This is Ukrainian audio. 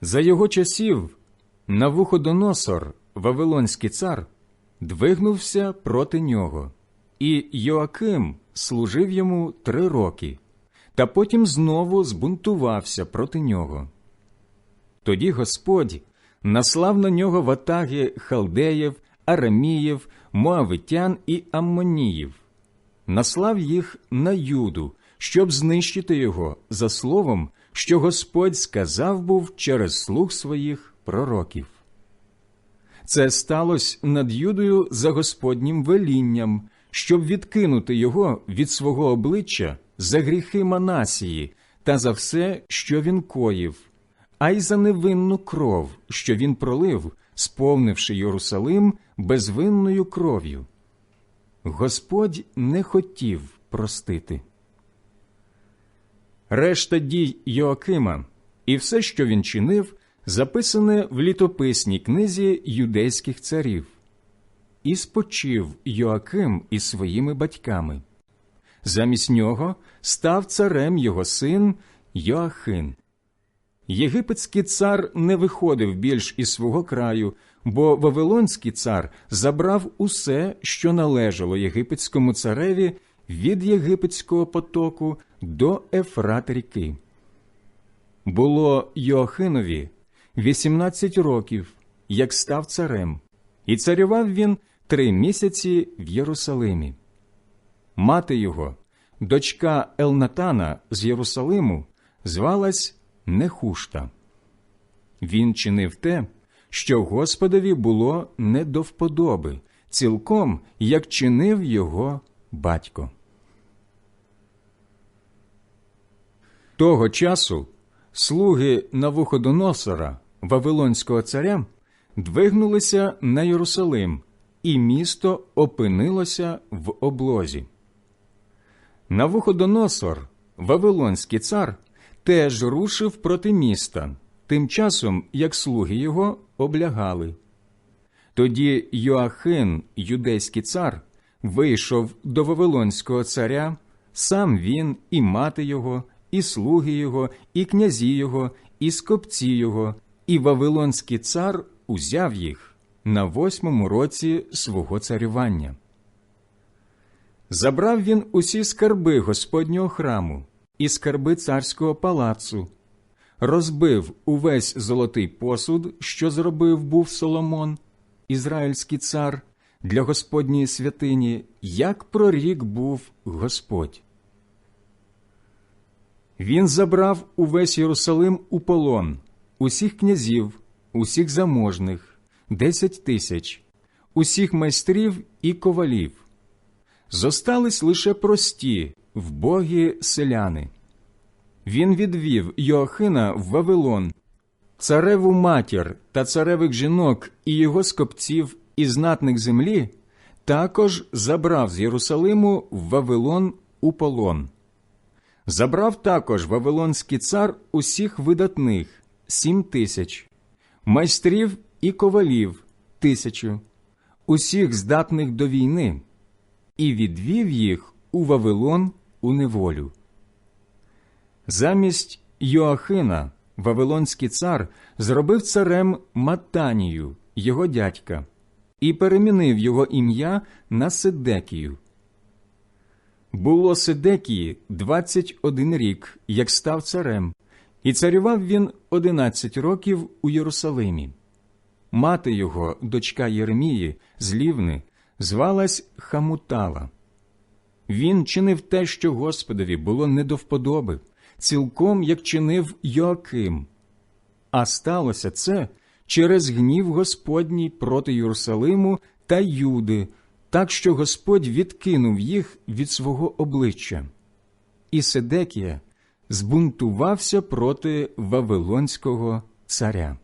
За його часів Навуходоносор, Вавилонський цар, двигнувся проти нього, і Йоаким служив йому три роки, та потім знову збунтувався проти нього. Тоді Господь наслав на нього ватаги халдеїв, араміїв, моавитян і аммоніїв, наслав їх на юду, щоб знищити його за словом, що Господь сказав був через слух своїх пророків. Це сталося над Юдою за Господнім велінням, щоб відкинути його від свого обличчя за гріхи Манасії та за все, що він коїв, а й за невинну кров, що він пролив, сповнивши Єрусалим безвинною кров'ю. Господь не хотів простити. Решта дій Йоакима і все, що він чинив, записане в літописній книзі юдейських царів. І спочив Йоаким із своїми батьками. Замість нього став царем його син Йоахин. Єгипетський цар не виходив більш із свого краю, бо Вавилонський цар забрав усе, що належало єгипетському цареві від єгипетського потоку до Ефрат ріки. Було Йоахинові 18 років, як став царем, і царював він три місяці в Єрусалимі. Мати його, дочка Елнатана з Єрусалиму, звалась Нехушта. Він чинив те, що Господові було не до вподоби, цілком як чинив його батько. Того часу слуги Навуходоносора, Вавилонського царя, двигнулися на Єрусалим, і місто опинилося в облозі. Навуходоносор, Вавилонський цар, теж рушив проти міста, тим часом як слуги його облягали. Тоді Йоахин, юдейський цар, вийшов до Вавилонського царя, сам він і мати його, і слуги його, і князі його, і скопці його, і Вавилонський цар узяв їх на восьмому році свого царювання. Забрав він усі скарби Господнього храму і скарби царського палацу, розбив увесь золотий посуд, що зробив був Соломон, ізраїльський цар, для Господньої святині, як прорік був Господь. Він забрав увесь Єрусалим у полон, усіх князів, усіх заможних, десять тисяч, усіх майстрів і ковалів. Зостались лише прості, вбогі селяни. Він відвів Йоахина в Вавилон, цареву матір та царевих жінок і його скопців і знатних землі також забрав з Єрусалиму в Вавилон у полон. Забрав також Вавилонський цар усіх видатних сім тисяч, майстрів і ковалів тисячу, усіх здатних до війни, і відвів їх у Вавилон у неволю. Замість Йоахина Вавилонський цар зробив царем Матанію, його дядька, і перемінив його ім'я на Сидекію. Було Сидекії 21 рік, як став царем, і царював він 11 років у Єрусалимі. Мати його, дочка Єремії, з Лівни, звалась Хамутала. Він чинив те, що Господові було не до вподоби, цілком як чинив Йоаким. А сталося це через гнів Господній проти Єрусалиму та Юди, так що Господь відкинув їх від свого обличчя. І Седекія збунтувався проти Вавилонського царя.